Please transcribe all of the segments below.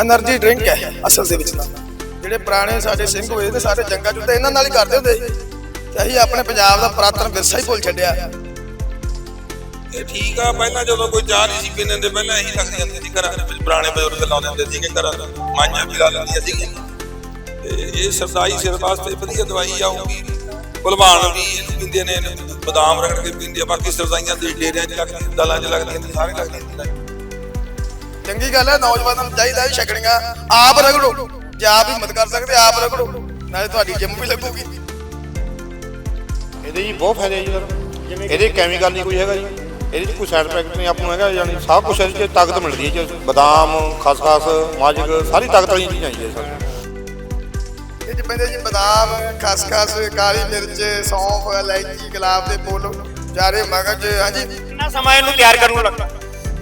Energy drink ਹੈ ਅਸਲ ਦੇ ਵਿੱਚ ਤਾਂ। ਜਿਹੜੇ ਪੁਰਾਣੇ ਸਾਡੇ ਸਿੰਘ ਹੋਏ ਤੇ ਸਾਰੇ ਜੰਗਾਂ ਜੁੱਤੇ ਨਾਲ ਹੀ ਕਰਦੇ ਹੁੰਦੇ ਤੇ ਅਸੀਂ ਆਪਣੇ ਪੰਜਾਬ ਦਾ ਪੁਰਾਤਨ ਵਿਰਸਾ ਹੀ ਭੁੱਲ ਛੱਡਿਆ। ਇਹ ਠੀਕ ਆ, ਪਹਿਲਾਂ ਜਦੋਂ ਕੋਈ ਚਾਹ ਨਹੀਂ ਸੀ ਪੀਂਦੇ ਤੇ ਪਹਿਲਾਂ ਇਹੀ ਲੱਗ ਜਾਂਦੇ ਸੀ ਘਰਾਂ ਦੇ ਵਿੱਚ, ਪੁਰਾਣੇ ਬਜ਼ੁਰਗ ਲਾਉਂਦੇ ਹੁੰਦੇ ਸੀ ਕਿ ਘਰਾਂ ਦਾ ਮਾਂਝਾ ਪਿਲਾ ਲੈਂਦੀਆਂ ਸੀ ਤੇ ਇਹ ਸਰਦਾਈ ਸਿਰ ਵਾਸਤੇ ਵਧੀਆ ਦਵਾਈ ਆਉਗੀ ਭਲਵਾਨ ਵੀ ਇਹਨੂੰ ਪੀਂਦੇ ਨੇ ਬਦਾਮ ਰਗੜ ਕੇ ਪੀਂਦੇ ਆ, ਬਾਕੀ ਸਰਦਾਈਆਂ ਦੇ ਡੇਰਿਆਂ 'ਚ ਲੱਗਦੀਆਂ, ਦਲਾਂ 'ਚ ਲੱਗਦੀਆਂ ਸਾਰੇ ਲੱਗਦੀਆਂ ਚੰਗੀ ਗੱਲ ਹੈ ਨੌਜਵਾਨਾਂ ਨੂੰ ਚਾਹੀਦਾ ਹੈ ਛਕਣੀਆਂ ਆਪ ਰਗੜੋ ਜੇ ਆਪ ਹਿੰਮਤ ਕਰ ਸਕਦੇ ਆਪ ਰਗੜੋ। ਨਾਲੇ ਤੁਹਾਡੀ ਜਿੰਮ ਵੀ ਲੱਗੂਗੀ। ਇਹਦੇ ਜੀ ਬਹੁਤ ਫਾਇਦੇ ਜੀ ਸਰ। ਇਹਦੇ ਕੈਮੀਕਲ ਨਹੀਂ ਕੋਈ ਹੈਗਾ ਜੀ। ਇਹਦੇ 'ਚ ਕੋਈ ਸਾਈਡ ਇਫੈਕਟ ਨਹੀਂ ਆਪਾਂ ਨੂੰ ਹੈਗਾ ਯਾਨੀ ਸਭ ਕੁਝ ਇਹਦੇ 'ਚ ਤਾਕਤ ਮਿਲਦੀ ਹੈ ਜੀ। ਬਦਾਮ ਖਸਖਸ ਮਾਜਕ ਸਾਰੀ ਤਾਕਤ ਵਾਲੀਆਂ ਚੀਜ਼ਾਂ ਜੀ ਸਰ। ਇਹ ਚ ਪੈਂਦੇ ਜੀ ਬਦਾਮ ਖਸਖਸ ਕਾਲੀ ਮਿਰਚ ਸੌਂਫ ਇਲਾਇਚੀ ਗੁਲਾਬ ਦੇ ਫੁੱਲ। ਚਾਰੇ ਮਗਜ ਹਾਂਜੀ। ਕਿੰਨਾ ਸਮਾਂ ਇਹਨੂੰ ਤਿਆਰ ਕਰਨ ਨੂੰ ਲੱਗਦਾ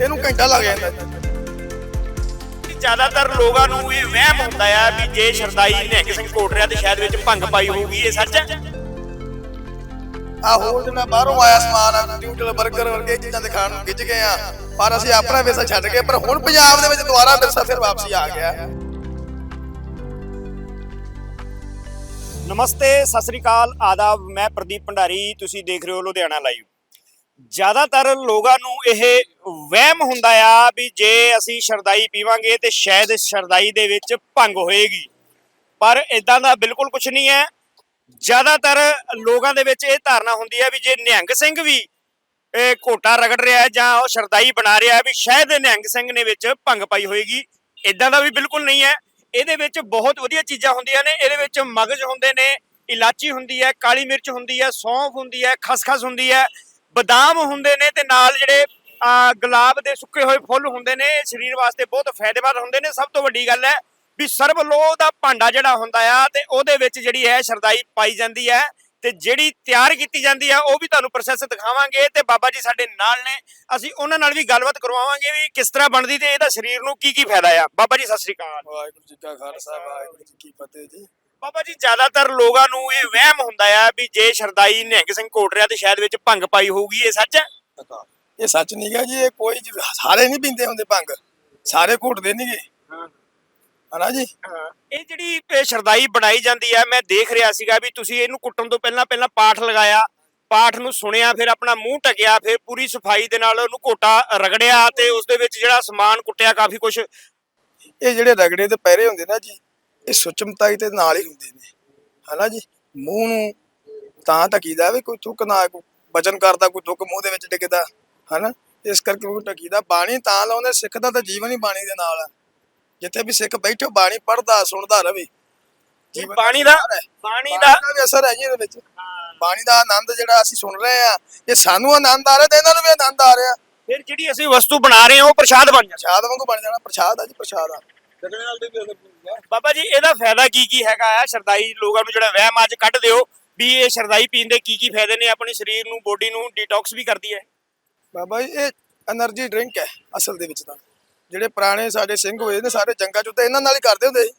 ਇਹਨੂੰ ਘੰਟਾ ਲੱਗ ਜਾਂਦਾ ਜੀ। ਜ਼ਿਆਦਾਤਰ ਲੋਕਾਂ ਨੂੰ ਇਹ ਵਹਿਮ ਹੁੰਦਾ ਆ ਵੀ ਜੇ ਸ਼ਰਦਾਈ ਨਿਹੰਗ ਸਿੰਘ ਕੋਟਰਿਆ ਤੇ ਸ਼ਾਇਦ ਵਿੱਚ ਭੰਗ ਪਾਈ ਹੋਊਗੀ ਇਹ ਸੱਚ ਹੈ? ਆਹ ਹੋਰ ਜਿਹੜਾ ਬਾਹਰੋਂ ਆਇਆ ਸਮਾਨ ਆ ਨਿਊਟਲ 버ਗਰ ਵਰਗੇ ਚੀਜ਼ਾਂ ਦੇ ਖਾਣ ਨੂੰ ਗਿੱਜ ਗਏ ਆ। ਪਰ ਅਸੀਂ ਆਪਣਾ ਵਿਰਸਾ ਛੱਡ ਗਏ ਪਰ ਹੁਣ ਪੰਜਾਬ ਦੇ ਵਿੱਚ ਦੁਬਾਰਾ ਵਿਰਸਾ ਫਿਰ ਵਾਪਸੀ ਆ ਗਿਆ। ਨਮਸਤੇ ਸਤਿ ਸ੍ਰੀ ਅਕਾਲ ਆਦਾਬ ਮੈਂ ਪ੍ਰਦੀਪ ਭੰਡਾਰੀ ਤੁਸੀਂ ਦੇਖ ਰਹੇ ਹੋ ਲੁਧਿਆਣਾ ਲਾਈਵ ਜ਼ਿਆਦਾਤਰ ਲੋਕਾਂ ਨੂੰ ਇਹ ਵਹਿਮ ਹੁੰਦਾ ਆ ਵੀ ਜੇ ਅਸੀਂ ਸ਼ਰਦਾਈ ਪੀਵਾਂਗੇ ਤੇ ਸ਼ਾਇਦ ਸ਼ਰਦਾਈ ਦੇ ਵਿੱਚ ਭੰਗ ਹੋਏਗੀ। ਪਰ ਇਦਾਂ ਦਾ ਬਿਲਕੁਲ ਕੁਝ ਨਹੀਂ ਹੈ। ਜ਼ਿਆਦਾਤਰ ਲੋਕਾਂ ਦੇ ਵਿੱਚ ਇਹ ਧਾਰਨਾ ਹੁੰਦੀ ਹੈ ਵੀ ਜੇ ਨਿਹੰਗ ਸਿੰਘ ਵੀ ਇਹ ਘੋਟਾ ਰਗੜ ਰਿਹਾ ਹੈ ਜਾਂ ਉਹ ਸ਼ਰਦਾਈ ਬਣਾ ਰਿਹਾ ਹੈ ਵੀ ਸ਼ਾਇਦ ਨਿਹੰਗ ਸਿੰਘ ਨੇ ਵਿੱਚ ਭੰਗ ਪਾਈ ਹੋਏਗੀ। ਇਦਾਂ ਦਾ ਵੀ ਬਿਲਕੁਲ ਨਹੀਂ ਹੈ। ਇਹਦੇ ਵਿੱਚ ਬਹੁਤ ਵਧੀਆ ਚੀਜ਼ਾਂ ਹੁੰਦੀਆਂ ਨੇ। ਇਹਦੇ ਵਿੱਚ ਮਗਜ ਹੁੰਦੇ ਨੇ, ਇਲਾਚੀ ਹੁੰਦੀ ਹੈ, ਕਾਲੀ ਮਿਰਚ ਹੁੰਦੀ ਹੈ, ਸੌਂਫ ਹੁੰਦੀ ਹੈ, ਖਸਖਸ ਹੁੰਦੀ ਹੈ, ਬਦਾਮ ਹੁੰਦੇ ਨੇ ਤੇ ਨਾਲ ਜਿਹੜੇ ਗੁਲਾਬ ਦੇ ਸੁੱਕੇ ਹੋਏ ਫੁੱਲ ਹੁੰਦੇ ਨੇ ਇਹ ਸਰੀਰ ਵਾਸਤੇ ਬਹੁਤ ਫਾਇਦੇਮੰਦ ਹੁੰਦੇ ਨੇ। ਸਭ ਤੋਂ ਵੱਡੀ ਗੱਲ ਹੈ ਵੀ ਸਰਬ ਲੋਹ ਦਾ ਭਾਂਡਾ ਜਿਹੜਾ ਹੁੰਦਾ ਆ ਤੇ ਉਹਦੇ ਵਿੱਚ ਜਿਹੜੀ ਹੈ ਸ਼ਰਦਾਈ ਪਾਈ ਜਾਂਦੀ ਹੈ ਤੇ ਜਿਹੜੀ ਤਿਆਰ ਕੀਤੀ ਜਾਂਦੀ ਹੈ ਉਹ ਵੀ ਤੁਹਾਨੂੰ ਪ੍ਰੋਸੈਸ ਦਿਖਾਵਾਂਗੇ ਤੇ ਬਾਬਾ ਜੀ ਸਾਡੇ ਨਾਲ ਨੇ। ਅਸੀਂ ਉਹਨਾਂ ਨਾਲ ਵੀ ਗੱਲਬਾਤ ਕਰਵਾਵਾਂਗੇ ਵੀ ਕਿਸ ਤਰ੍ਹਾਂ ਬਣਦੀ ਤੇ ਇਹਦਾ ਸਰੀਰ ਨੂੰ ਕੀ ਕੀ ਫਾਇਦਾ ਆ। ਬਾਬਾ ਜੀ ਸਤਿ ਸ੍ਰੀ ਅਕਾਲ। ਵਾਹਿਗੁਰੂ ਜੀ ਕਾ ਖਾਲਸਾ ਵਾਹਿਗੁਰੂ ਜੀ ਕੀ ਫਤਿਹ ਜੀ। ਬਾਬਾ ਜੀ ਜ਼ਿਆਦਾਤਰ ਲੋਕਾਂ ਨੂੰ ਇਹ ਵਹਿਮ ਹੁੰਦਾ ਆ ਵੀ ਜੇ ਸ਼ਰਦਾਈ ਨਿਹੰਗ ਸਿੰਘ ਕੋਟ ਰਿਹਾ ਤੇ ਸ਼ਾਇਦ ਵਿੱਚ ਭੰਗ ਪਾਈ ਹੋਊਗੀ ਇਹ ਸੱਚ ਹੈ? ਇਹ ਸੱਚ ਨਹੀਂ ਗਾ ਜੀ ਇਹ ਕੋਈ ਜੀ- ਸਾਰੇ ਨਹੀਂ ਪੀਂਦੇ ਹੁੰਦੇ ਭੰਗ। ਸਾਰੇ ਘੁੱਟਦੇ ਨਹੀਂਗੇ ਹਨਾ ਜੀ? ਇਹ ਜਿਹੜੀ ਇਹ ਸ਼ਰਦਾਈ ਬਣਾਈ ਜਾਂਦੀ ਹੈ ਮੈਂ ਦੇਖ ਰਿਹਾ ਸੀਗਾ ਵੀ ਤੁਸੀਂ ਇਹਨੂੰ ਕੁੱਟਣ ਤੋਂ ਪਹਿਲਾਂ ਪਹਿਲਾਂ ਪਾਠ ਲਗਾਇਆ ਪਾਠ ਨੂੰ ਸੁਣਿਆ ਫਿਰ ਆਪਣਾ ਮੂੰਹ ਟਕਿਆ ਫਿਰ ਪੂਰੀ ਸਫ਼ਾਈ ਦੇ ਨਾਲ ਉਹਨੂੰ ਘੋਟਾ ਰਗੜਿਆ ਤੇ ਉਸ ਦੇ ਵਿੱਚ ਜਿਹੜਾ ਸਮਾਨ ਕੁੱਟਿਆ ਕਾਫੀ ਕੁਝ ਇਹ ਜਿਹੜੇ ਰਗੜੇ ਤੇ ਪੈਰੇ ਹੁੰਦੇ ਨਾ ਜੀ ਇਹ ਸੁਚਮਤਾਈ ਤੇ ਨਾਲ ਹੀ ਹੁੰਦੇ ਨੇ। ਹਨਾ ਜੀ? ਮੂੰਹ ਨੂੰ ਤਾਂ ਢਕੀਦਾ ਵੀ ਕੋਈ ਥੁੱਕ ਨਾ ਕੋਈ ਵਚਨ ਕਰਦਾ ਕੋਈ ਥੁੱਕ ਮੂੰਹ ਦੇ ਵਿੱਚ ਡਿੱਗਦਾ। ਹਨਾ? ਇਸ ਕਰਕੇ ਉਹ ਢਕੀਦਾ ਬਾਣੀ ਤਾਂ ਲਾਉਂਦੇ ਸਿੱਖ ਦਾ ਤਾਂ ਜੀਵਨ ਹੀ ਬਾਣੀ ਦੇ ਨਾਲ ਆ। ਜਿੱਥੇ ਵੀ ਸਿੱਖ ਬੈਠੋ ਬਾਣੀ ਪੜਦਾ ਸੁਣਦਾ ਰਵੇ। ਬਾਣੀ ਦਾ। ਬਾਣੀ ਦਾ ਵੀ ਅਸਰ ਹੈ ਜੀ ਇਹਦੇ ਵਿੱਚ। ਬਾਣੀ ਦਾ ਆਨੰਦ ਜਿਹੜਾ ਅਸੀਂ ਸੁਣ ਰਹੇ ਆ ਇਹ ਸਾਨੂੰ ਆਨੰਦ ਆ ਰਿਹਾ ਤੇ ਇਹਨਾਂ ਨੂੰ ਵੀ ਆਨੰਦ ਆ ਰਿਹਾ। ਫਿਰ ਜਿਹੜੀ ਅਸੀਂ ਵਸਤੂ ਬਣਾ ਰਹੇ ਹਾਂ ਉਹ ਪ੍ਰਸ਼ਾਦ ਬਣ ਜਾਂਦਾ ਪ੍ਰਸ਼ਾਦ ਵਾਂਗੂ ਬਣ ਜਾਣਾ ਪ੍ਰਸ਼ਾਦ ਆ ਜੀ ਪ੍ਰਸ਼ਾਦ ਆ। ਬਾਬਾ ਜੀ ਇਹਦਾ ਫਾਇਦਾ ਕੀ ਕੀ ਹੈਗਾ ਆ? ਸ਼ਰਦਾਈ ਲੋਕਾਂ ਨੂੰ ਜਿਹੜਾ ਵਹਿਮ ਅੱਜ ਕੱਢ ਦਿਓ ਵੀ ਇਹ ਸ਼ਰਦਾਈ ਪੀਣ ਦੇ ਕੀ ਕੀ ਫਾਇਦੇ ਨੇ? ਆਪਣੇ ਸਰੀਰ ਨੂੰ ਬੋਡੀ ਨੂੰ ਡੀਟੌਕਸ ਵੀ ਕਰਦੀ ਹੈ। ਬਾਬਾ ਜੀ, ਇਹ એનર્ਜੀ ਡਰਿੰਕ ਹੈ ਅਸਲ ਦੇ ਵਿੱਚ ਤਾਂ। ਜਿਹੜੇ ਪੁਰਾਣੇ ਸਾਡੇ ਸਿੰਘ ਹੋਏ ਨੇ ਸਾਰੇ ਜੰਗਾਂ ਚੋਂ ਇਹਨਾਂ ਨਾਲ ਹੀ ਕਰਦੇ ਹੁੰਦੇ ਸੀ।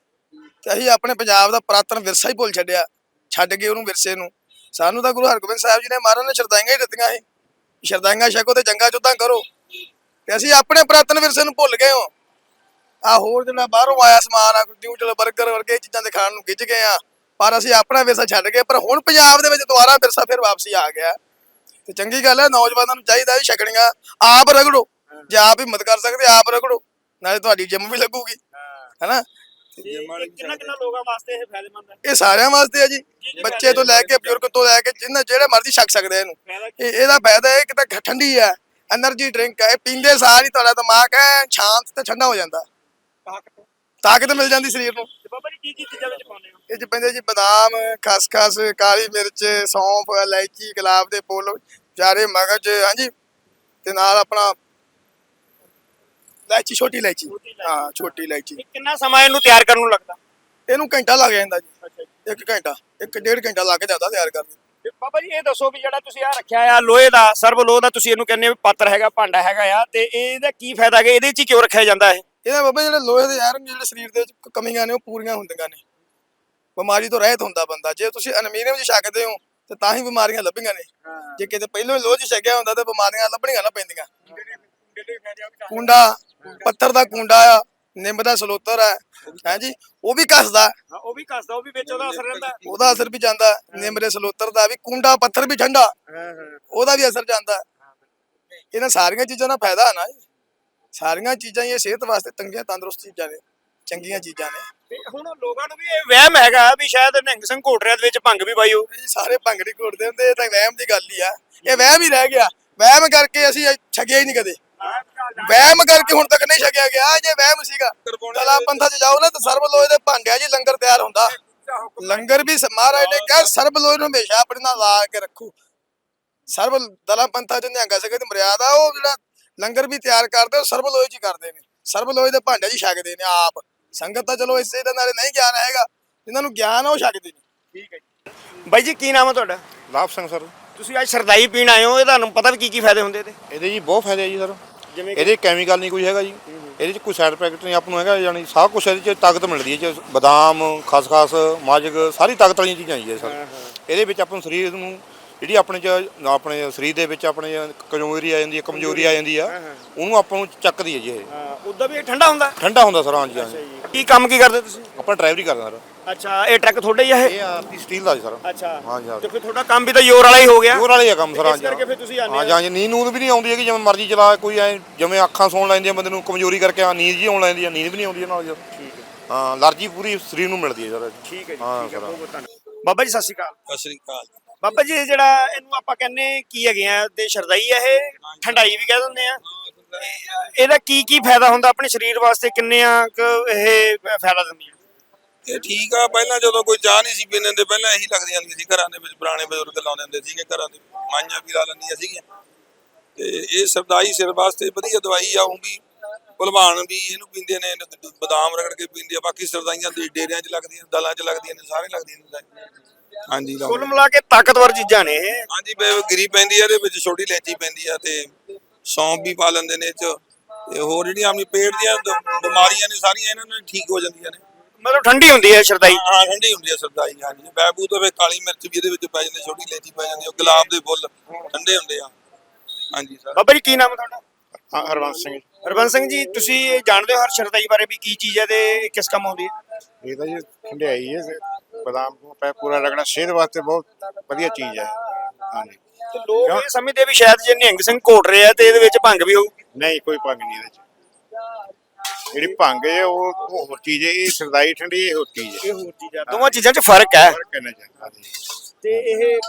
ਤੇ ਅਸੀਂ ਆਪਣੇ ਪੰਜਾਬ ਦਾ ਪ੍ਰਾਤਨ ਵਿਰਸਾ ਹੀ ਭੁੱਲ ਛੱਡਿਆ, ਛੱਡ ਗਏ ਉਹਨੂੰ ਵਿਰਸੇ ਨੂੰ। ਸਾਨੂੰ ਤਾਂ ਗੁਰੂ ਹਰਗੋਬਿੰਦ ਸਾਹਿਬ ਜੀ ਨੇ ਮਹਾਰਾਜ ਨੇ ਸ਼ਰਦਾਈਆਂ ਹੀ ਦਿੱਤੀਆਂ ਸੀ। ਸ਼ਰਦਾਈਆਂ ਛਕੋ ਤੇ ਜੰਗਾਂ ਚੋਂ ਕਰੋ। ਤੇ ਅਸੀਂ ਆਪਣੇ ਪ੍ਰਾਤਨ ਵਿਰਸੇ ਨੂੰ ਭੁੱਲ ਗਏ ਹਾਂ। ਆ ਹੋਰ ਜਿਹੜਾ ਬਾਹਰੋਂ ਆਇਆ ਸਮਾਨ ਆ ਨਿਊਡਲ ਬਰਗਰ ਵਰਗੇ ਚੀਜ਼ਾਂ ਦੇ ਖਾਣ ਨੂੰ ਗਿੱਜ ਗਏ ਆ ਪਰ ਅਸੀਂ ਆਪਣਾ ਵਿਰਸਾ ਛੱਡ ਗਏ, ਪਰ ਹੁਣ ਪੰਜਾਬ ਦੇ ਵਿੱਚ ਦੁਬਾਰਾ ਵਿਰਸਾ ਫਿਰ ਵਾਪਸੀ ਆ ਗਿਆ। ਤੇ ਚੰਗੀ ਗੱਲ ਹੈ ਨੌਜਵਾਨਾਂ ਨੂੰ ਚਾਹੀਦਾ ਹੈ ਛਕਣੀਆਂ ਆਪ ਰਗੜੋ। ਜੇ ਆਪ ਹਿੰਮਤ ਕਰ ਸਕਦੇ ਆਪ ਰਗੜੋ। ਨਾਲੇ ਤੁਹਾਡੀ ਜਿੰਮ ਵੀ ਲੱਗੂਗੀ ਹੈਨਾ? ਇਹ ਸਾਰਿਆਂ ਵਾਸਤੇ ਹੈ ਜੀ। ਬੱਚੇ ਤੋਂ ਲੈ ਕੇ ਬਜ਼ੁਰਗ ਤੋਂ ਲੈ ਕੇ ਜਿੰਨਾ ਜਿਹੜਾ ਮਰਜ਼ੀ ਛਕ ਸਕਦੇ ਇਹਨੂੰ। ਇਹਦਾ ਫਾਇਦਾ ਇਹ ਕਿ ਤਾਂ ਠੰਡੀ ਹੈ એનર્ਜੀ ਡਰਿੰਕ ਹੈ ਪੀਂਦੇ ਸਾਰ ਹੀ ਤੁਹਾਡਾ ਦਿਮਾਗ ਹੈ ਸ਼ਾਂਤ ਤੇ ਠੰਡਾ ਹੋ ਜਾਂਦਾ। ਤਾਕਤ ਮਿਲ ਜਾਂਦੀ ਸਰੀਰ ਨੂੰ। ਬਾਬਾ ਜੀ ਕੀ ਕੀ ਚੀਜ਼ਾਂ ਵਿੱਚ ਪਾਉਂਦੇ ਹੋ? ਇਹ ਚ ਪੈਂਦੇ ਜੀ ਬਦਾਮ ਖਸਖਸ ਕਾਲੀ ਮਿਰਚ ਸੌਂਫ ਇਲਾਇਚੀ ਗੁਲਾਬ ਦੇ ਫੁੱਲ ਚਾਰੇ ਮਗਜ ਹਾਂਜੀ। ਤੇ ਨਾਲ ਆਪਣਾ ਇਲਾਇਚੀ ਛੋਟੀ ਇਲਾਇਚੀ। ਹਾਂ ਛੋਟੀ ਇਲਾਇਚੀ। ਕਿੰਨਾ ਸਮਾਂ ਇਹਨੂੰ ਤਿਆਰ ਕਰਨ ਨੂੰ ਲੱਗਦਾ? ਇਹਨੂੰ ਘੰਟਾ ਲੱਗ ਜਾਂਦਾ ਜੀ। ਇੱਕ ਘੰਟਾ ਇੱਕ ਡੇਢ ਘੰਟਾ ਲੱਗ ਜਾਂਦਾ ਤਿਆਰ ਕਰਨ ਨੂੰ। ਬਾਬਾ ਜੀ ਇਹ ਦੱਸੋ ਵੀ ਜਿਹੜਾ ਤੁਸੀਂ ਆ ਰੱਖਿਆ ਆ ਲੋਹੇ ਦਾ ਸਰਬ ਲੋਹ ਦਾ ਤੁਸੀਂ ਇਹਨੂੰ ਕਹਿੰਦੇ ਪਾਤਰ ਹੈਗਾ ਭਾਂਡਾ ਹੈਗਾ ਆ ਤੇ ਇਹਦਾ ਕੀ ਫਾਇਦਾ ਹੈ ਇਹਦੇ ਚ ਹੀ ਕਿਉਂ ਰੱਖਿਆ ਜਾਂਦਾ ਹੈ ਇਹਦਾ ਬਾਬਾ ਜਿਹੜੇ ਲੋਹੇ ਦੇ ਆਇਰਨ ਜਿਹੜੇ ਸਰੀਰ ਦੇ ਵਿੱਚ ਕਮੀਆਂ ਨੇ ਉਹ ਪੂਰੀਆਂ ਹੁੰਦੀਆਂ ਨੇ। ਬਿਮਾਰੀ ਤੋਂ ਰਹਿਤ ਹੁੰਦਾ ਬੰਦਾ। ਜੇ ਤੁਸੀਂ ਅਲਮੀਨੀਅਮ 'ਚ ਛਕਦੇ ਹੋ ਤੇ ਤਾਂ ਹੀ ਬਿਮਾਰੀਆਂ ਲੱਭੀਆਂ ਨੇ। ਜੇ ਕਿਤੇ ਪਹਿਲਾਂ ਹੀ ਲੋਹ 'ਚ ਛਕਿਆ ਹੁੰਦਾ ਤਾਂ ਬਿਮਾਰੀਆਂ ਲੱਭਣੀਆਂ ਨਾ ਪੈਂਦੀਆਂ। ਕੁੰਡਾ ਪੱਥਰ ਦਾ ਕੁੰਡਾ ਆ ਨਿੰਮ ਦਾ ਸਲੋਤਰ ਹੈ ਹਾਂਜੀ ਉਹ ਵੀ ਕੱਸਦਾ। ਉਹ ਵੀ ਕੱਸਦਾ ਉਹ ਵੀ ਵਿੱਚ ਉਹਦਾ ਅਸਰ ਰਹਿੰਦਾ। ਉਹਦਾ ਅਸਰ ਵੀ ਜਾਂਦਾ। ਨਿੰਮ ਦੇ ਸਲੋਤਰ ਦਾ ਵੀ ਕੁੰਡਾ ਪੱਥਰ ਵੀ ਠੰਡਾ। ਉਹਦਾ ਵੀ ਅਸਰ ਜਾਂਦਾ। ਇਹਨਾਂ ਸਾਰੀਆਂ ਚੀਜ਼ਾਂ ਦਾ ਫਾਇਦਾ ਹੈ ਨਾ ਜੀ। ਸਾਰੀਆਂ ਚੀਜ਼ਾਂ ਹੀ ਇਹ ਸਿਹਤ ਵਾਸਤੇ ਤੰਗੀਆਂ ਤੰਦਰੁਸਤ ਚੀਜ਼ਾਂ ਨੇ ਚੰਗੀਆਂ ਚੀਜ਼ਾਂ ਨੇ। ਤੇ ਹੁਣ ਲੋਕਾਂ ਨੂੰ ਵੀ ਇਹ ਵਹਿਮ ਹੈਗਾ ਵੀ ਸ਼ਾਇਦ ਨਿਹੰਗ ਸਿੰਘ ਘੋਟਰਿਆਂ ਦੇ ਵਿੱਚ ਭੰਗ ਵੀ ਪਾਈ ਹੋ ਇਹ ਸਾਰੇ ਭੰਗੜੀ ਘੋੜਦੇ ਹੁੰਦੇ ਇਹ ਤਾਂ ਵਹਿਮ ਦੀ ਗੱਲ ਹੀ ਆ। ਇਹ ਵਹਿਮ ਹੀ ਰਹਿ ਗਿਆ। ਵਹਿਮ ਕਰਕੇ ਅਸੀਂ ਛਕਿਆ ਹੀ ਨਹੀਂ ਕਦੇ। ਵਹਿਮ ਕਰਕੇ ਹੁਣ ਤੱਕ ਨਹੀਂ ਛਕਿਆ ਗਿਆ। ਜੇ ਵਹਿਮ ਸੀਗਾ ਤਲਾ ਪੰਥਾ 'ਚ ਜਾਓ ਨਾ ਤਾਂ ਸਰਬ ਲੋਏ ਦੇ ਭਾਂਡਿਆਂ 'ਚ ਹੀ ਲੰਗਰ ਤਿਆਰ ਹੁੰਦਾ। ਲੰਗਰ ਵੀ ਮਹਾਰਾਜ ਨੇ ਕਿਹਾ ਸਰਬ ਲੋਏ ਨੂੰ ਹਮੇਸ਼ਾ ਆਪਣੇ ਨਾਲ ਲਾ ਕੇ ਰੱਖੋ। ਸਰਬ ਦਲਾ ਪੰਥਾ 'ਚ ਨਿਹੰਗਾ ਸਿੰਘ ਦੀ ਮਰਿਆਦਾ ਉਹ ਜਿਹੜਾ ਲੰਗਰ ਵੀ ਤਿਆਰ ਕਰਦੇ ਉਹ ਸਰਬ ਲੋਏ 'ਚ ਹੀ ਕਰਦੇ ਨੇ। ਸਰਬ ਲੋਏ ਦੇ 'ਚ ਹੀ ਛਕਦੇ ਨੇ ਆਪ। ਸੰਗਤ ਤਾਂ ਚਲੋ ਇਸੇ ਦੇ ਨਾਲੇ ਨਹੀਂ ਗਿਆਨ ਹੈਗਾ। ਜਿਨ੍ਹਾਂ ਨੂੰ ਗਿਆਨ ਆ ਉਹ ਛਕਦੇ ਨੇ। ਠੀਕ ਹੈ ਜੀ। ਬਾਈ ਜੀ ਕੀ ਨਾਮ ਹੈ ਤੁਹਾਡਾ? ਲਾਭ ਸਿੰਘ ਸਰ। ਤੁਸੀਂ ਅੱਜ ਸਰਦਾਈ ਪੀਣ ਆਏ ਹੋ ਇਹ ਤੁਹਾਨੂੰ ਪਤਾ ਵੀ ਕੀ ਕੀ ਫਾਇਦੇ ਹੁੰਦੇ ਇਹਦੇ? ਇਹਦੇ ਜੀ ਬਹੁਤ ਫਾਇਦੇ ਆ ਜੀ ਸਰ। ਜਿਵੇਂ ਇਹਦੇ ਕੈਮੀਕਲ ਨਹੀਂ ਕੋਈ ਹੈਗਾ ਜੀ। ਇਹਦੇ ਚ ਕੋਈ ਸਾਈਡ ਇਫੈਕਟ ਨਹੀਂ ਆਪਾਂ ਨੂੰ ਹੈਗਾ ਯਾਨੀ ਸਭ ਕੁਝ ਇਹਦੇ ਚ ਤਾਕਤ ਮਿਲਦੀ ਹੈ 'ਚ ਬਦਾਮ ਖਸਖਸ ਮਾਜਗ ਸਾਰੀ ਤਾਕਤ ਵਾਲੀਆਂ ਚੀਜ਼ਾਂ ਜੀ ਸਰ। ਇਹਦੇ ਵਿੱਚ ਆਪਾਂ ਨੂੰ ਸਰੀਰ ਨੂੰ ਜਿਹੜੀ ਆਪਣੇ ਚ ਆਪਣੇ ਸਰੀਰ ਦੇ ਵਿੱਚ ਆਪਣੇ ਕਮਜ਼ੋਰੀ ਆ ਜਾਂਦੀ ਹੈ ਕਮਜ਼ੋਰੀ ਆ ਜਾਂਦੀ ਆ ਉਹਨੂੰ ਆਪਾਂ ਨੂੰ ਚੱਕਦੀ ਹੈ ਜੀ ਇਹ। ਉਦਾਂ ਵੀ ਇਹ ਠੰਡਾ ਹੁੰਦਾ? ਠੰਡਾ ਹੁੰਦਾ ਸਰ ਹਾਂਜੀ ਹਾਂਜੀ। ਕੀ ਕੰਮ ਕੀ ਕਰਦੇ ਤੁਸੀਂ? ਆਪਾਂ ਡਰਾਈਵਰੀ ਕਰਦੇ ਸਰ। ਅੱਛਾ ਇਹ ਟਰੱਕ ਤੁਹਾਡਾ ਹੀ ਆ ਇਹ? ਇਹ ਆਰਤੀ ਸਟੀਲ ਦਾ ਜੀ ਸਰ। ਅੱਛਾ। ਹਾਂਜੀ ਤੇ ਫਿਰ ਤੁਹਾਡਾ ਕੰਮ ਵੀ ਤਾਂ ਜ਼ੋਰ ਵਾਲਾ ਹੀ ਹੋ ਗਿਆ। ਹੋਰ ਵਾਲੇ ਆ ਕੰਮ ਸਰ ਇਸ ਹਾਂਜੀ ਕਰਕੇ ਫਿਰ ਤੁਸੀਂ ਆਨੇ ਹਾਂਜੀ ਹਾਂਜੀ ਨੀਂਦ ਨੂੰਦ ਵੀ ਨਹੀਂ ਆਉਂਦੀ ਹੈਗੀ ਜਿਵੇਂ ਮਰਜ਼ੀ ਚਲਾ ਕੋਈ ਐ ਜਿਵੇਂ ਅੱਖਾਂ ਸੌਣ ਲੈਂਦੀਆਂ ਬੰਦੇ ਨੂੰ ਕਮਜ਼ੋਰੀ ਕਰਕੇ ਆ ਨੀਂਦ ਜੀ ਆਉਣ ਲੈਂਦੀ ਆ ਨੀਂਦ ਵੀ ਨਹੀਂ ਆਉਂਦੀ ਨਾਲ ਠੀਕ ਹੈ। ਹਾਂ ਅਲਰਜੀ ਪੂਰੀ ਸਰੀਰ ਨੂੰ ਮਿਲਦੀ ਹੈ ਸਰ। ਠੀਕ ਹੈ ਜੀ ਹਾਂ ਠੀਕ ਹੈ ਸਰ। ਬਹੁਤ ਬਹੁਤ ਧੰਨਵਾਦ। ਬਾਬਾ ਜੀ ਸਤਿ ਸ਼੍ਰੀ ਅਕਾਲ। ਸਤਿ ਸ੍ਰੀ ਅਕਾਲ ਬਾਬਾ ਜੀ, ਜਿਹੜਾ ਇਹਨੂੰ ਆਪਾਂ ਕਹਿੰਨੇ ਕੀ ਹੈਗੇ ਆ ਤੇ ਸ਼ਰਦਾਈ ਆ ਇਹ, ਠੰਡਾਈ ਵੀ ਕਹਿ ਦਿੰਦੇ ਆ। ਇਹਦਾ ਕੀ ਕੀ ਫਾਇਦਾ ਹੁੰਦਾ ਆਪਣੇ ਸਰੀਰ ਵਾਸਤੇ? ਕਿੰਨੇ ਆ ਇਹ ਫਾਇਦਾ ਦਿੰਦੀ ਹੈ ਇਹ ਠੀਕ ਆ, ਪਹਿਲਾਂ ਜਦੋਂ ਕੋਈ ਚਾਹ ਨਹੀਂ ਸੀ ਪੀਂਦੇ ਹੁੰਦੇ, ਪਹਿਲਾਂ ਇਹੀ ਲੱਗਦੀ ਜਾਂਦੀ ਸੀ ਘਰਾਂ ਦੇ ਵਿੱਚ, ਪੁਰਾਣੇ ਬਜ਼ੁਰਗ ਲਾਉਂਦੇ ਹੁੰਦੇ ਸੀਗੇ, ਘਰਾਂ ਦੇ ਮਾਈਆਂ ਵੀ ਲਾ ਲੈਂਦੀਆਂ ਸੀਗੀਆਂ। ਤੇ ਇਹ ਸਰਦਾਈ ਸਿਰ ਵਾਸਤੇ ਵਧੀਆ ਦਵਾਈ ਆ, ਉਹ ਵੀ ਭਲਵਾਨ ਵੀ ਇਹਨੂੰ ਪੀਂਦੇ ਨੇ ਬਦਾਮ ਰਗੜ ਕੇ ਪੀਂਦੇ ਆ, ਬਾਕੀ ਸਰਦਾਈਆਂ ਦੇ ਡੇਰਿਆਂ 'ਚ ਲੱਗਦੀਆਂ ਦਲਾਂ 'ਚ ਲੱਗਦੀਆਂ ਨੇ, ਸਾਰੇ ਲੱਗਦੀਆਂ ਨੇ। ਹਾਂਜੀ ਕੁੱਲ। ਮਿਲਾ ਕੇ ਤਾਕਤਵਰ ਚੀਜ਼ਾਂ ਨੇ ਇਹ। ਹਾਂਜੀ ਬੇ- ਗਿਰੀ ਪੈਂਦੀ ਆ ਇਹਦੇ ਵਿੱਚ ਛੋਟੀ ਇਲਾਇਚੀ ਪੈਂਦੀ ਆ ਤੇ ਸੌਂਫ ਵੀ ਪਾ ਲੈਂਦੇ ਨੇ ਇਹ 'ਚ। ਤੇ ਹੋਰ ਜਿਹੜੀਆਂ ਆਪਣੀ ਪੇਟ ਦੀਆਂ ਦ- ਬਿਮਾਰੀਆਂ ਨੇ ਸਾਰੀਆਂ ਇਹਨਾਂ ਨਾਲ ਠੀਕ ਹੋ ਜਾਂਦੀਆਂ ਨੇ। ਮਤਲਬ ਠੰਡੀ ਹੁੰਦੀ ਹੈ ਸ਼ਰਦਾਈ। ਹਾਂ ਠੰਡੀ ਹੁੰਦੀ ਹੈ ਸਰਦਾਈ ਹਾਂਜੀ। ਬੈਬੂ ਤੋਂ ਫਿਰ ਕਾਲੀ ਮਿਰਚ ਵੀ ਇਹਦੇ ਵਿੱਚ ਪੈ ਜਾਂਦੀ ਛੋਟੀ ਇਲਾਇਚੀ ਪੈ ਜਾਂਦੀ ਉਹ ਗੁਲਾਬ ਦੇ ਫੁੱਲ ਠੰਡੇ ਹੁੰਦੇ ਆ। ਹਾਂਜੀ ਸਰ। ਬਾਬਾ ਜੀ ਕੀ ਨਾਮ ਹੈ ਤੁਹਾਡਾ? ਹਾਂ ਹਰਵੰਸ ਸਿੰਘ। ਹਰਬੰਸ ਸਿੰਘ ਜੀ ਤੁਸੀਂ ਇਹ ਜਾਣਦੇ ਹੋ ਹਰ ਸ਼ਰਦਾਈ ਬਾਰੇ ਵੀ ਕੀ ਚੀਜ਼ ਹੈ ਤੇ ਇਹ ਕਿਸ ਕੰਮ ਆਉਂਦੀ ਹੈ? ਇਹ ਤਾਂ ਜੀ ਠੰਡਿਆਈ ਹੈ। ਬਦਾਮ ਪੈ ਪੂਰਾ ਰਗੜਾ ਸਿਹਤ ਵਾਸਤੇ ਬਹੁਤ ਵਧੀਆ ਚੀਜ਼ ਹੈ। ਹਾਂਜੀ। ਤੇ ਲੋਕ ਇਹ ਸਮਝਦੇ ਵੀ ਸ਼ਾਇਦ ਜੇ ਨਿਹੰਗ ਸਿੰਘ ਘੋਟ ਰਿਹਾ ਤੇ ਇਹਦੇ ਵਿੱਚ ਭੰਗ ਵੀ ਹੋਊਗੀ। ਨਹੀਂ ਕੋਈ ਭੰਗ ਨਹੀਂ ਇਹਦੇ ਚ ਜਿਹੜੀ ਭੰਗ ਹੈ ਉਹ ਉਹ ਹੋਰ ਚੀਜ਼ ਹੈ ਇਹ ਸਰਦਾਈ ਠੰਡੀ ਇਹ ਹੋਰ ਚੀਜ਼ ਹੈ। ਦੋਵਾਂ ਚੀਜ਼ਾਂ 'ਚ ਫ਼ਰਕ ਹੈ। ਫ਼ਰਕ ਕਹਿਣਾ ਚਾਹੀਦਾ ਹਾਂਜੀ। ਤੇ ਇਹ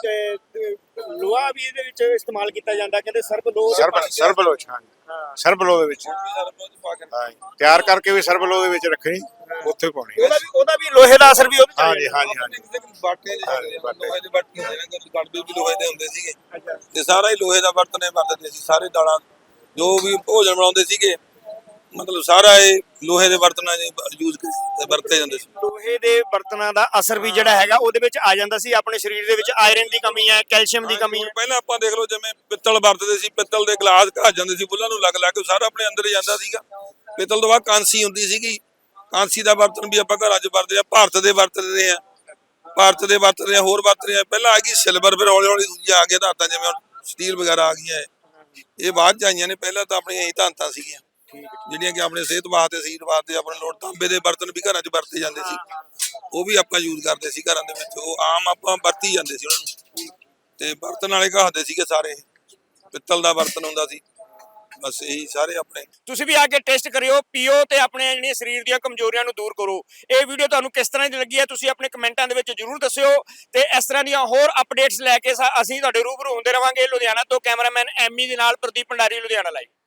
ਲੋਹਾ ਵੀ ਇਹਦੇ ਵਿੱਚ ਇਸਤੇਮਾਲ ਕੀਤਾ ਜਾਂਦਾ ਕਹਿੰਦੇ ਸਰਬ ਲੋਹ ਦੇ ਸਰਬ ਸਰਬਲੋ ਹਾਂਜੀ ਹਾਂ। ਸਰਬਲੋ ਦੇ ਵਿੱਚ। ਹਾਂ ਤਿਆਰ ਕਰਕੇ ਵੀ ਸਰਬਲੋ ਦੇ ਵਿੱਚ ਰੱਖਣੀ ਉੱਥੇ ਪਾਉਣੀ ਉਹਦਾ ਵੀ ਉਹਦਾ ਵੀ ਲੋਹੇ ਦਾ ਅਸਰ ਵੀ ਉਹਦੇ 'ਚ ਹਾਂਜੀ ਹਾਂਜੀ ਹਾਂਜੀ ਬਾਟੇ ਦੇ ਹਾਂਜੀ, ਬਾਟੇ। ਲੋਹੇ ਦੇ ਬਾਟੇ ਹੁੰਦੇ ਨੇ ਗੜਬੇ ਵੀ ਲੋਹੇ ਦੇ ਹੁੰਦੇ ਸੀਗੇ। ਤੇ ਸਾਰਾ ਹੀ ਲੋਹੇ ਦਾ ਬਰਤਨ ਵਰਤਦੇ ਸੀ ਸਾਰੇ ਦਾਲਾਂ। ਜੋ ਵੀ ਭੋਜਨ ਬਣਾਉਂਦੇ ਸੀਗੇ ਮਤਲਬ ਸਾਰਾ ਇਹ ਲੋਹੇ ਦੇ ਬਰਤਨਾਂ 'ਚ ਯੂਜ਼ ਵਰਤੇ ਜਾਂਦੇ ਸੀ। ਲੋਹੇ ਦੇ ਬਰਤਨਾਂ ਦਾ ਅਸਰ ਵੀ ਜਿਹੜਾ ਹੈਗਾ ਉਹਦੇ ਵਿੱਚ ਆ ਜਾਂਦਾ ਸੀ। ਆਪਣੇ ਸਰੀਰ ਦੇ ਵਿੱਚ ਆਇਰਨ ਦੀ ਕਮੀ ਹੈ ਕੈਲਸ਼ੀਅਮ ਦੀ ਕਮੀ ਹੈ। ਪਹਿਲਾਂ ਆਪਾਂ ਦੇਖ ਲਓ ਜਿਵੇਂ ਪਿੱਤਲ ਵਰਤਦੇ ਸੀ ਪਿੱਤਲ ਦੇ ਗਲਾਸ ਘਾ ਜਾਂਦੇ ਸੀ ਬੁੱਲਾਂ ਨੂੰ ਲੱਗ ਲੱਗ ਕੇ ਸਾਰਾ ਆਪਣੇ ਅੰਦਰ ਹੀ ਜਾਂਦਾ ਸੀਗਾ। ਪਿੱਤਲ ਤੋਂ ਬਾਅਦ ਕਾਂਸੀ ਹੁੰਦੀ ਸੀਗੀ। ਕਾਂਸੀ ਦਾ ਬਰਤਨ ਵੀ ਆਪਾਂ ਘਰਾਂ 'ਚ ਵਰਤਦੇ ਆ ਭਾਰਤ ਦੇ ਵਰਤਦੇ ਆ ਭਾਰਤ ਦੇ ਵਰਤਦੇ ਆ ਹੋਰ ਵਰਤਦੇ ਆ ਪਹਿਲਾਂ ਆ ਗਈ ਸਿਲਵਰ ਫਿਰ ਹੌਲੀ ਹੌਲੀ ਦੂਜੀਆਂ ਆ ਗਿਆ ਧਾਤਾਂ ਜਿਵੇਂ ਸਟੀਲ ਵਗੈਰਾ ਆ ਗਈਆਂ। ਇਹ। ਬਾਅਦ ਚ ਆਈਆਂ ਨੇ ਪਹਿਲਾਂ ਤਾਂ ਆਪਣੀਆਂ ਇਹੀ ਧਾਤਾਂ ਸੀਗੀਆਂ। ਜਿਹੜੀਆਂ ਕਿ ਆਪਣੇ ਸਿਹਤ ਵਾਸਤੇ, ਸਰੀਰ ਵਾਸਤੇ, ਆਪਣੇ ਲੋੜ ਤਾਂਬੇ ਦੇ ਬਰਤਨ ਵੀ ਘਰਾਂ 'ਚ ਵਰਤੇ ਜਾਂਦੇ ਸੀ। ਉਹ ਵੀ ਆਪਾਂ ਯੂਜ਼ ਕਰਦੇ ਸੀ ਘਰਾਂ ਦੇ ਵਿੱਚ। ਉਹ ਆਮ ਆਪਾਂ ਵਰਤੀ ਜਾਂਦੇ ਸੀ ਉਹਨਾਂ ਨੂੰ। ਤੇ ਬਰਤਨ ਵਾਲੇ ਕਹਾਦੇ ਸੀਗੇ ਸਾਰੇ। ਪਿੱਤਲ ਦਾ ਬਰਤਨ ਹੁੰਦਾ ਸੀ। ਬਸ ਇਹੀ ਸਾਰੇ ਆਪਣੇ। ਤੁਸੀਂ ਵੀ ਆ ਕੇ ਟੈਸਟ ਕਰਿਓ, ਪੀਓ ਤੇ ਆਪਣੇ ਜਿਹੜੀਆਂ ਸਰੀਰ ਦੀਆਂ ਕਮਜ਼ੋਰੀਆਂ ਨੂੰ ਦੂਰ ਕਰੋ। ਇਹ ਵੀਡੀਓ ਤੁਹਾਨੂੰ ਕਿਸ ਤਰ੍ਹਾਂ ਦੀ ਲੱਗੀ ਹੈ, ਤੁਸੀਂ ਆਪਣੇ ਕਮੈਂਟਾਂ ਦੇ ਵਿੱਚ ਜਰੂਰ ਦੱਸਿਓ। ਤੇ ਇਸ ਤਰ੍ਹਾਂ ਦੀਆਂ ਹੋਰ ਅਪਡੇਟਸ ਲੈ ਕੇ ਅਸੀਂ ਤੁਹਾਡੇ ਰੂਬਰੂ ਹੁੰਦੇ ਰਵਾਂਗੇ ਲੁਧਿਆਣਾ ਤੋਂ ਕੈਮਰਾਮੈਨ ਐਮੀ ਦੇ ਨਾਲ ਪ੍ਰਦੀਪ ਭੰਡਾਰੀ, ਲੁਧਿਆਣਾ ਲਾਈਵ